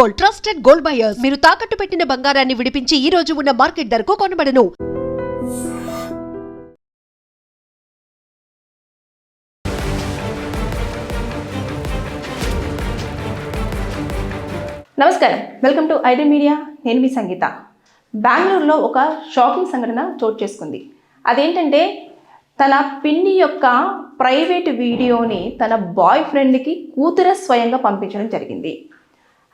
Gold trusted gold buyers. మీరు తాకట్టు పెట్టిన బంగారాన్ని విడిపించి ఈ రోజు ఉన్న మార్కెట్ ధరకు కొనబడను. నమస్కారం. Welcome to ID media. నేను మీ సంగీత. బెంగళూరులో ఒక షాకింగ్ సంఘటన చోటు చేసుకుంది. అదేంటంటే తన పిన్ని యొక్క ప్రైవేట్ వీడియోని తన బాయ్ ఫ్రెండ్కి కూతుర స్వయంగా పంపించడం జరిగింది.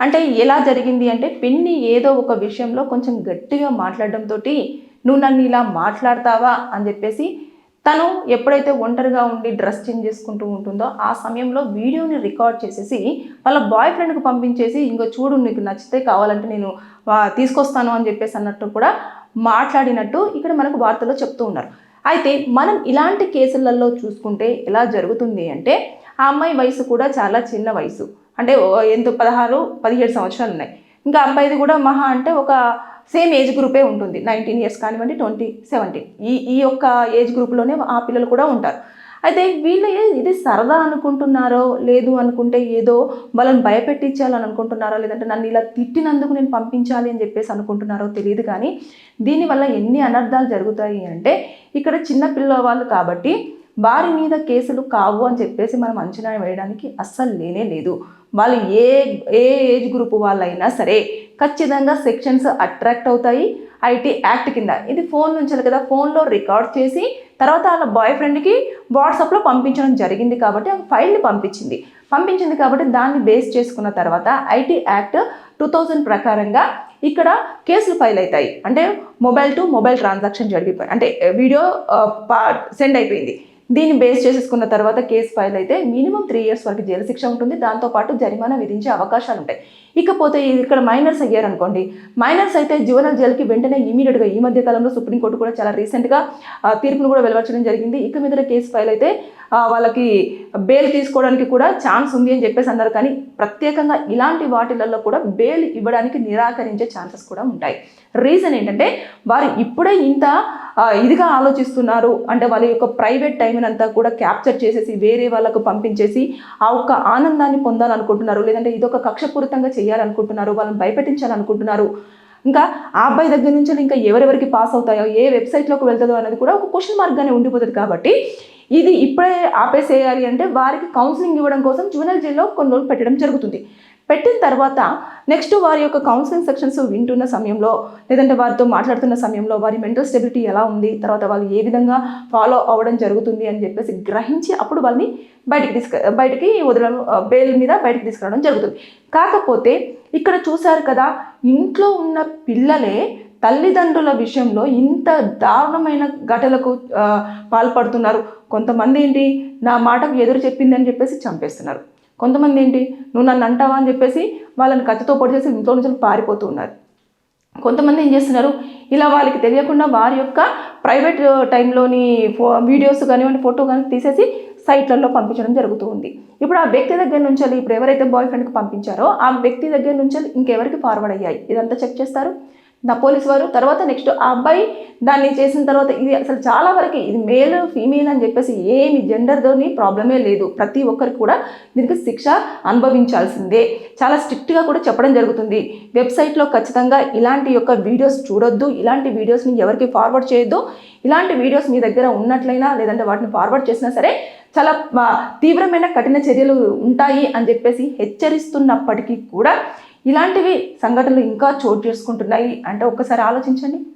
అంటే ఎలా జరిగింది అంటే పిన్ని ఏదో ఒక విషయంలో కొంచెం గట్టిగా మాట్లాడడంతో నువ్వు నన్ను ఇలా మాట్లాడతావా? అని చెప్పేసి తను ఎప్పుడైతే ఒంటరిగా ఉండి డ్రెస్ చేంజ్ చేసుకుంటూ ఉంటుందో ఆ సమయంలో వీడియోని రికార్డ్ చేసేసి వాళ్ళ బాయ్ ఫ్రెండ్కి పంపించేసి ఇంకో చూడు నీకు నచ్చితే కావాలంటే నేను తీసుకొస్తాను అని చెప్పేసి అన్నట్టు కూడా మాట్లాడినట్టు ఇక్కడ మనకు వార్తలో చెప్తూ ఉన్నారు. అయితే మనం ఇలాంటి కేసులలో చూసుకుంటే ఎలా జరుగుతుంది అంటే ఆ అమ్మాయి వయసు కూడా చాలా చిన్న వయసు. అంటే ఎంత పదహారు పదిహేడు సంవత్సరాలు ఉన్నాయి. ఇంకా అబ్బాయిది కూడా మహా అంటే ఒక సేమ్ ఏజ్ గ్రూపే ఉంటుంది. నైన్టీన్ ఇయర్స్ కానివ్వండి ట్వంటీ సెవెంటీన్. ఈ ఈ యొక్క ఏజ్ గ్రూప్లోనే ఆ పిల్లలు కూడా ఉంటారు. అయితే వీళ్ళు ఇది సరదా అనుకుంటున్నారో లేదు అనుకుంటే ఏదో వాళ్ళని భయపెట్టించాలని అనుకుంటున్నారో లేదంటే నన్ను ఇలా తిట్టినందుకు నేను పంపించాలి అని చెప్పేసి అనుకుంటున్నారో తెలియదు కానీ దీనివల్ల ఎన్ని అనర్థాలు జరుగుతాయి అంటే ఇక్కడ చిన్న పిల్లవాళ్ళు కాబట్టి వారి మీద కేసులు కావు అని చెప్పేసి మనం అంచనా వేయడానికి అస్సలు లేనే లేదు. వాళ్ళు ఏ ఏ ఏజ్ గ్రూప్ వాళ్ళైనా సరే ఖచ్చితంగా సెక్షన్స్ అట్రాక్ట్ అవుతాయి. ఐటీ యాక్ట్ కింద. ఇది ఫోన్ నుంచి కదా ఫోన్లో రికార్డ్ చేసి తర్వాత వాళ్ళ బాయ్ ఫ్రెండ్కి వాట్సాప్లో పంపించడం జరిగింది కాబట్టి ఆ ఫైల్ని పంపించింది. పంపించింది కాబట్టి దాన్ని బేస్ చేసుకున్న తర్వాత ఐటీ యాక్ట్ టూ థౌజండ్ ప్రకారంగా ఇక్కడ కేసులు ఫైల్ అవుతాయి. అంటే మొబైల్ టు మొబైల్ ట్రాన్సాక్షన్ జరిగిపోయి అంటే వీడియో సెండ్ uh, అయిపోయింది. దీన్ని బేస్ చేసేసుకున్న తర్వాత కేసు ఫైల్ అయితే మినిమం త్రీ ఇయర్స్ వరకు జైలు శిక్ష ఉంటుంది. దాంతోపాటు జరిమానా విధించే అవకాశాలు ఉంటాయి ఇకపోతే ఇక్కడ మైనర్స్ అయ్యారు అనుకోండి మైనర్స్ అయితే జువనల్ జైలుకి వెంటనే ఇమీడియట్గా ఈ మధ్య కాలంలో సుప్రీంకోర్టు కూడా చాలా రీసెంట్గా తీర్పును కూడా వెలువచ్చడం జరిగింది. ఇక మీద కేసు ఫైల్ అయితే వాళ్ళకి బెయిల్ తీసుకోవడానికి కూడా ఛాన్స్ ఉంది అని చెప్పేసి అన్నారు. కానీ ప్రత్యేకంగా ఇలాంటి వాటిలలో కూడా బెయిల్ ఇవ్వడానికి నిరాకరించే ఛాన్సెస్ కూడా ఉంటాయి. రీజన్ ఏంటంటే వారు ఇప్పుడే ఇంత ఇదిగా ఆలోచిస్తున్నారు. అంటే వాళ్ళ యొక్క ప్రైవేట్ టైంని అంతా కూడా క్యాప్చర్ చేసేసి వేరే వాళ్ళకు పంపించేసి ఆ ఒక్క ఆనందాన్ని పొందాలనుకుంటున్నారు. లేదంటే ఇదొక కక్షపూరితంగా చేయాలనుకుంటున్నారు వాళ్ళని భయపెట్టించాలనుకుంటున్నారు ఇంకా ఆ అబ్బాయి దగ్గర నుంచి ఇంకా ఎవరెవరికి పాస్ అవుతాయో ఏ వెబ్సైట్లోకి వెళ్తుందో అనేది కూడా ఒక క్వశ్చన్ మార్క్గానే ఉండిపోతుంది కాబట్టి ఇది ఇప్పుడే ఆపేసేయాలి అంటే వారికి కౌన్సిలింగ్ ఇవ్వడం కోసం జూనియర్ జైల్లో కొన్ని రోజులు పెట్టడం జరుగుతుంది. పెట్టిన తర్వాత నెక్స్ట్ వారి యొక్క కౌన్సిలింగ్ సెక్షన్స్ వింటున్న సమయంలో లేదంటే వారితో మాట్లాడుతున్న సమయంలో వారి మెంటల్ స్టెబిలిటీ ఎలా ఉంది తర్వాత వాళ్ళు ఏ విధంగా ఫాలో అవ్వడం జరుగుతుంది అని చెప్పేసి గ్రహించి అప్పుడు వాళ్ళని బయటికి తీసుకు బయటికి వదలడం బెయిల్ మీద బయటికి తీసుకురావడం జరుగుతుంది. కాకపోతే ఇక్కడ చూశారు కదా ఇంట్లో ఉన్న పిల్లలే తల్లిదండ్రుల విషయంలో ఇంత దారుణమైన ఘటనలకు పాల్పడుతున్నారు. కొంతమంది ఏంటి నా మాటకు ఎదురు చెప్పిందని చెప్పేసి చంపేస్తున్నారు. కొంతమంది ఏంటి? నువ్వు నన్ను అంటావా? అని చెప్పేసి వాళ్ళని కత్తితో పొడి చేసి ఇంట్లో నుంచి పారిపోతూ ఉన్నారు. కొంతమంది ఏం చేస్తున్నారు? ఇలా వాళ్ళకి తెలియకుండా వారి యొక్క ప్రైవేట్ టైంలోని ఫో వీడియోస్ కానివ్వండి ఫోటో కానీ తీసేసి సైట్లలో పంపించడం జరుగుతూ ఉంది. ఇప్పుడు ఆ వ్యక్తి దగ్గర నుంచి ఇప్పుడు ఎవరైతే బాయ్ ఫ్రెండ్కి పంపించారో ఆ వ్యక్తి దగ్గర నుంచి ఇంకెవరికి ఫార్వర్డ్ అయ్యాయి? ఇదంతా చెక్ చేస్తారు? నా పోలీస్ వారు తర్వాత నెక్స్ట్ ఆ అబ్బాయి దాన్ని చేసిన తర్వాత ఇది అసలు చాలా వరకు ఇది మేల్ ఫీమేల్ అని చెప్పేసి ఏమి జెండర్తోని ప్రాబ్లమే లేదు. ప్రతి ఒక్కరికి కూడా దీనికి శిక్ష అనుభవించాల్సిందే. చాలా స్ట్రిక్ట్గా కూడా చెప్పడం జరుగుతుంది. వెబ్సైట్లో ఖచ్చితంగా ఇలాంటి యొక్క వీడియోస్ చూడొద్దు. ఇలాంటి వీడియోస్ని ఎవరికి ఫార్వర్డ్ చేయొద్దు. ఇలాంటి వీడియోస్ మీ దగ్గర ఉన్నట్లయినా లేదంటే వాటిని ఫార్వర్డ్ చేసినా సరే చాలా తీవ్రమైన కఠిన చర్యలు ఉంటాయి అని చెప్పేసి హెచ్చరిస్తున్నప్పటికీ కూడా ఇలాంటివి సంఘటనలు ఇంకా చోటు చేసుకుంటున్నాయి అంటే ఒక్కసారి ఆలోచించండి.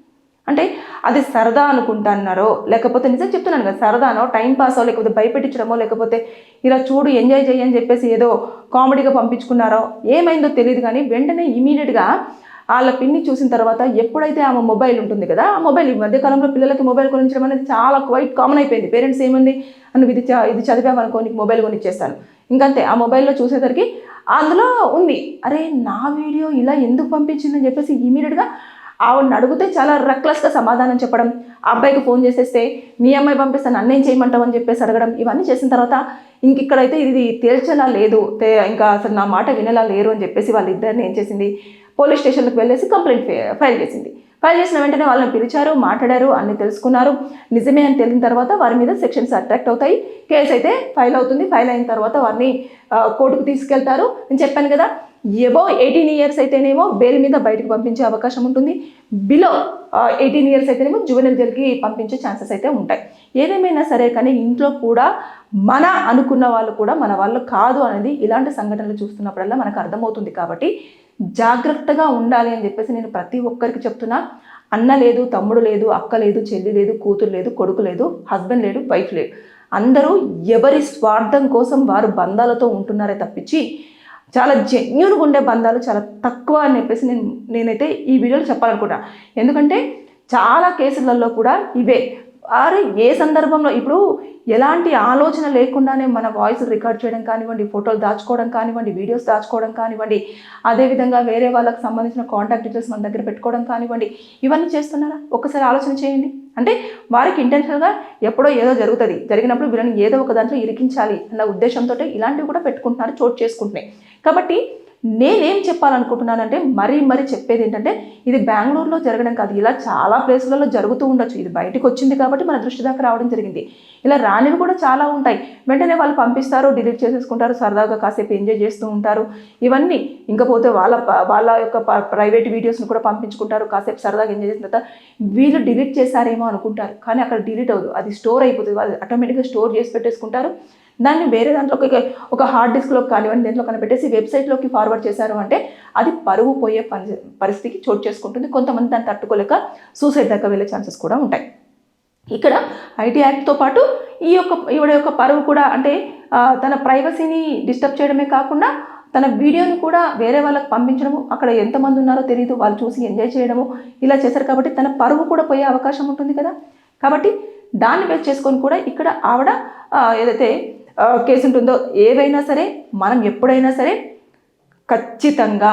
అంటే అది సరదా అనుకుంటున్నారో లేకపోతే నిజం చెప్తున్నాను కదా సరదానో టైం పాసో లేకపోతే భయపెట్టించడమో లేకపోతే ఇలా చూడు ఎంజాయ్ చేయి అని చెప్పేసి ఏదో కామెడీగా పంపించుకున్నారో ఏమైందో తెలియదు కానీ వెంటనే ఇమీడియట్గా వాళ్ళ పిన్ని చూసిన తర్వాత ఎప్పుడైతే ఆమె మొబైల్ ఉంటుంది కదా ఆ మొబైల్ ఈ మధ్యకాలంలో పిల్లలకి మొబైల్ కొనించడం అనేది చాలా క్వైట్ కామన్ అయిపోయింది. పేరెంట్స్ ఏమంది? నువ్వు ఇది చ- ఇది చదివామనుకో నీకు మొబైల్ కొనిచ్చేస్తాను. ఇంకంతే ఆ మొబైల్లో చూసేసరికి అందులో ఉంది. అరే నా వీడియో ఇలా ఎందుకు పంపించిందని చెప్పేసి ఇమీడియట్గా ఆవిడని అడిగితే చాలా రెక్లెస్గా సమాధానం చెప్పడం ఆ అబ్బాయికి ఫోన్ చేసేస్తే మీ అమ్మాయి పంపిస్తే నన్నేం చేయమంటావు? అని చెప్పేసి అడగడం ఇవన్నీ చేసిన తర్వాత ఇంక ఇక్కడైతే ఇది తేల్చేలా లేదు. ఇంకా అసలు నా మాట వినేలా లేరు అని చెప్పేసి వాళ్ళిద్దరిని ఏం చేసింది? పోలీస్ స్టేషన్కి వెళ్ళేసి కంప్లైంట్ ఫైల్ చేసింది. ఫైల్ చేసిన వెంటనే వాళ్ళని పిలిచారు మాట్లాడారు అన్ని తెలుసుకున్నారు. నిజమే అని తెలిసిన తర్వాత వారి మీద సెక్షన్స్ అట్రాక్ట్ అవుతాయి. కేసు అయితే ఫైల్ అవుతుంది. ఫైల్ అయిన తర్వాత వారిని కోర్టుకు తీసుకెళ్తారు. నేను చెప్పాను కదా ఎబో ఎయిటీన్ ఇయర్స్ అయితేనేమో బెయిల్ మీద బయటకు పంపించే అవకాశం ఉంటుంది. బిలో ఎయిటీన్ ఇయర్స్ అయితేనేమో జువెనల్ జైలుకి పంపించే ఛాన్సెస్ అయితే ఉంటాయి. ఏదేమైనా సరే కానీ ఇంట్లో కూడా మన అనుకున్న వాళ్ళు కూడా మన వాళ్ళు కాదు అనేది ఇలాంటి సంఘటనలు చూస్తున్నప్పుడల్లా మనకు అర్థమవుతుంది కాబట్టి జాగ్రత్తగా ఉండాలి అని చెప్పేసి నేను ప్రతి ఒక్కరికి చెప్తున్నా. అన్న లేదు తమ్ముడు లేదు అక్క లేదు చెల్లి లేదు కూతురు లేదు కొడుకు లేదు హస్బెండ్ లేడు వైఫ్ లేడు అందరూ ఎవరి స్వార్థం కోసం వారు బంధాలతో ఉంటున్నారే తప్పించి చాలా జెన్యున్గా ఉండే బంధాలు చాలా తక్కువ అని చెప్పేసి నేను నేనైతే ఈ వీడియోలో చెప్పాలనుకుంటా. ఎందుకంటే చాలా కేసులలో కూడా ఇవే అరే ఏ సందర్భంలో? ఇప్పుడు ఎలాంటి ఆలోచన లేకుండానే మన వాయిస్ రికార్డ్ చేయడం కానివ్వండి ఫోటోలు దాచుకోవడం కానివ్వండి వీడియోస్ దాచుకోవడం కానివ్వండి అదేవిధంగా వేరే వాళ్ళకి సంబంధించిన కాంటాక్ట్ డీటెయిల్స్ మన దగ్గర పెట్టుకోవడం కానివ్వండి ఇవన్నీ చేస్తున్నారా? ఒక్కసారి ఆలోచన చేయండి. అంటే వారికి ఇంటెన్షనల్గా ఎప్పుడో ఏదో జరుగుతుంది. జరిగినప్పుడు వీళ్ళని ఏదో ఒక దాంట్లో ఇరికించాలి అన్న ఉద్దేశంతో ఇలాంటివి కూడా పెట్టుకుంటున్నారు చోటు చేసుకుంటున్నాయి. కాబట్టి నేనేం చెప్పాలనుకుంటున్నానంటే మరీ మరీ చెప్పేది ఏంటంటే ఇది బెంగళూరులో జరగడం కాదు. ఇలా చాలా ప్లేసులలో జరుగుతూ ఉండొచ్చు. ఇది బయటకు వచ్చింది కాబట్టి మన దృష్టి దాకా రావడం జరిగింది. ఇలా రానివి కూడా చాలా ఉంటాయి. వెంటనే వాళ్ళు పంపిస్తారు డిలీట్ చేసేసుకుంటారు సరదాగా కాసేపు ఎంజాయ్ చేస్తూ ఉంటారు. ఇవన్నీ ఇంకపోతే వాళ్ళ వాళ్ళ యొక్క ప్రైవేట్ వీడియోస్ని కూడా పంపించుకుంటారు. కాసేపు సరదాగా ఎంజాయ్ చేసిన తర్వాత వీళ్ళు డిలీట్ చేశారేమో అనుకుంటారు. కానీ అక్కడ డిలీట్ అవ్వదు. అది స్టోర్ అయిపోతుంది. వాళ్ళు ఆటోమేటిక్గా స్టోర్ చేసి పెట్టేసుకుంటారు. దాన్ని వేరే దాంట్లో ఒక హార్డ్ డిస్క్లో కానివ్వండి దేంట్లో కానీ పెట్టేసి వెబ్సైట్లోకి ఫార్వర్డ్ చేశారు అంటే అది పరువు పోయే పని పరిస్థితికి చోటు చేసుకుంటుంది. కొంతమంది దాన్ని తట్టుకోలేక సూసైడ్ దాకా వెళ్ళే ఛాన్సెస్ కూడా ఉంటాయి. ఇక్కడ ఐటీ యాక్ట్తో పాటు ఈ యొక్క ఈవిడ యొక్క పరువు కూడా అంటే తన ప్రైవసీని డిస్టర్బ్ చేయడమే కాకుండా తన వీడియోని కూడా వేరే వాళ్ళకి పంపించడము అక్కడ ఎంతమంది ఉన్నారో తెలియదు వాళ్ళు చూసి ఎంజాయ్ చేయడము ఇలా చేశారు కాబట్టి తన పరువు కూడా పోయే అవకాశం ఉంటుంది కదా. కాబట్టి దాన్ని బేస్ చేసుకొని కూడా ఇక్కడ ఆవిడ ఏదైతే కేసు ఉంటుందో ఏవైనా సరే మనం ఎప్పుడైనా సరే ఖచ్చితంగా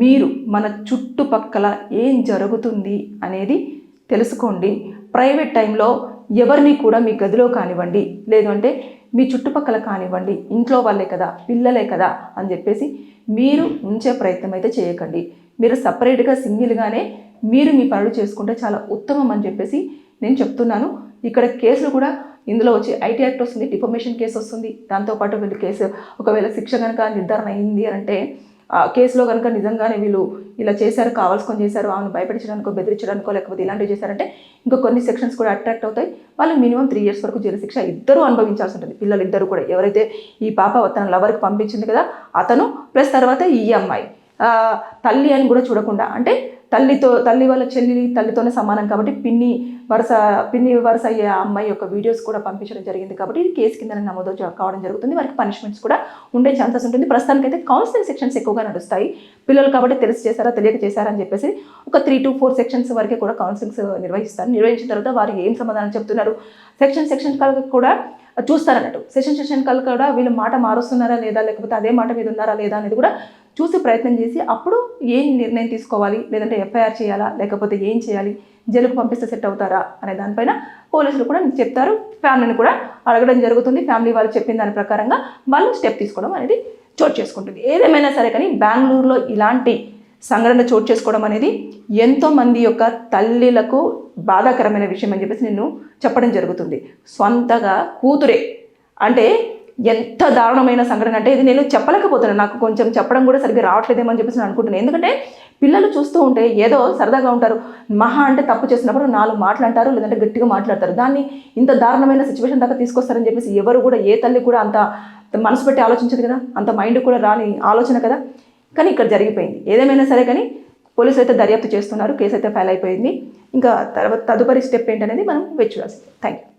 మీరు మన చుట్టుపక్కల ఏం జరుగుతుంది అనేది తెలుసుకోండి. ప్రైవేట్ టైంలో ఎవరిని కూడా మీ గదిలో కానివ్వండి లేదు అంటే మీ చుట్టుపక్కల కానివ్వండి ఇంట్లో వాళ్ళే కదా పిల్లలే కదా అని చెప్పేసి మీరు ఉంచే ప్రయత్నం అయితే చేయకండి. మీరు సపరేట్గా సింగిల్గానే మీరు మీ పనులు చేసుకుంటే చాలా ఉత్తమం అని చెప్పేసి నేను చెప్తున్నాను. ఇక్కడ కేసులు కూడా ఇందులో వచ్చి ఐటీ యాక్ట్ వస్తుంది డిఫర్మేషన్ కేసు వస్తుంది. దాంతోపాటు వీళ్ళు కేసు ఒకవేళ శిక్ష కనుక నిర్ధారణ అయింది అని అంటే ఆ కేసులో కనుక నిజంగానే వీళ్ళు ఇలా చేశారు కావాల్సుకొని చేశారు ఆమెను భయపెట్టడానికో బెదిరించడానికో లేకపోతే ఇలాంటివి చేశారంటే ఇంకా కొన్ని సెక్షన్స్ కూడా అట్రాక్ట్ అవుతాయి. వాళ్ళు మినిమం త్రీ ఇయర్స్ వరకు జైలు శిక్ష ఇద్దరు అనుభవించాల్సి ఉంటుంది. పిల్లలు ఇద్దరు కూడా. ఎవరైతే ఈ పాప తన లవర్కి పంపించింది కదా అతను ప్లస్ తర్వాత ఈ అమ్మాయి. తల్లి అని కూడా చూడకుండా అంటే తల్లితో తల్లి వాళ్ళ చెల్లి తల్లితోనే సమానం కాబట్టి పిన్ని వరుస పిన్ని వరుస అయ్యే ఆ అమ్మాయి యొక్క వీడియోస్ కూడా పంపించడం జరిగింది కాబట్టి ఇది కేసు కింద నమోదు కావడం జరుగుతుంది. వారికి పనిష్మెంట్స్ కూడా ఉండే ఛాన్సెస్ ఉంటుంది. ప్రస్తుతానికైతే కౌన్సిలింగ్ సెక్షన్స్ ఎక్కువగా నడుస్తాయి. పిల్లలు కాబట్టి తెలిసి చేశారా తెలియక చేశారా అని చెప్పేసి ఒక త్రీ టు ఫోర్ సెక్షన్స్ వరకే కూడా కౌన్సిలింగ్స్ నిర్వహిస్తారు. నిర్వహించిన తర్వాత వారు ఏం సమాధానం చెప్తున్నారు? సెక్షన్ సెక్షన్ కలగా కూడా చూస్తారన్నట్టు. సెషన్ సెషన్ కల్ కూడా వీళ్ళు మాట మారుస్తున్నారా లేదా లేకపోతే అదే మాట మీద ఉన్నారా లేదా అనేది కూడా చూసి ప్రయత్నం చేసి అప్పుడు ఏం నిర్ణయం తీసుకోవాలి? లేదంటే ఎఫ్ఐఆర్ చేయాలా? లేకపోతే ఏం చేయాలి? జైలుకు పంపిస్తే సెట్ అవుతారా? అనే దానిపైన పోలీసులు కూడా చెప్తారు. ఫ్యామిలీని కూడా అడగడం జరుగుతుంది. ఫ్యామిలీ వాళ్ళు చెప్పిన దాని ప్రకారంగా వాళ్ళు స్టెప్ తీసుకోవడం అనేది చోటు చేసుకుంటుంది. ఏదేమైనా సరే కానీ బెంగళూరులో ఇలాంటి సంఘటన చోటు చేసుకోవడం అనేది ఎంతోమంది యొక్క తల్లిలకు బాధాకరమైన విషయం అని చెప్పేసి నేను చెప్పడం జరుగుతుంది. సొంతగా కూతురే. అంటే ఎంత దారుణమైన సంఘటన అంటే ఇది నేను చెప్పలేకపోతున్నాను. నాకు కొంచెం చెప్పడం కూడా సరిగ్గా రావట్లేదేమని చెప్పేసి నేను అనుకుంటున్నాను. ఎందుకంటే పిల్లలు చూస్తూ ఉంటే ఏదో సరదాగా ఉంటారు. మహా అంటే తప్పు చేసినప్పుడు నాలుగు మాటలు అంటారు లేదంటే గట్టిగా మాట్లాడతారు. దాన్ని ఇంత దారుణమైన సిచ్యువేషన్ దాకా తీసుకొస్తారని చెప్పేసి ఎవరు కూడా ఏ తల్లి కూడా అంత మనసు పెట్టి ఆలోచించదు కదా? అంత మైండ్ కూడా రాని ఆలోచన కదా? కానీ ఇక్కడ జరిగిపోయింది. ఏదేమైనా సరే కానీ పోలీసులు అయితే దర్యాప్తు చేస్తున్నారు. కేసు అయితే ఫైల్ అయిపోయింది. ఇంకా తర్వాత తదుపరి స్టెప్ ఏంటనేది మనం వేచి చూడాల్సింది thank you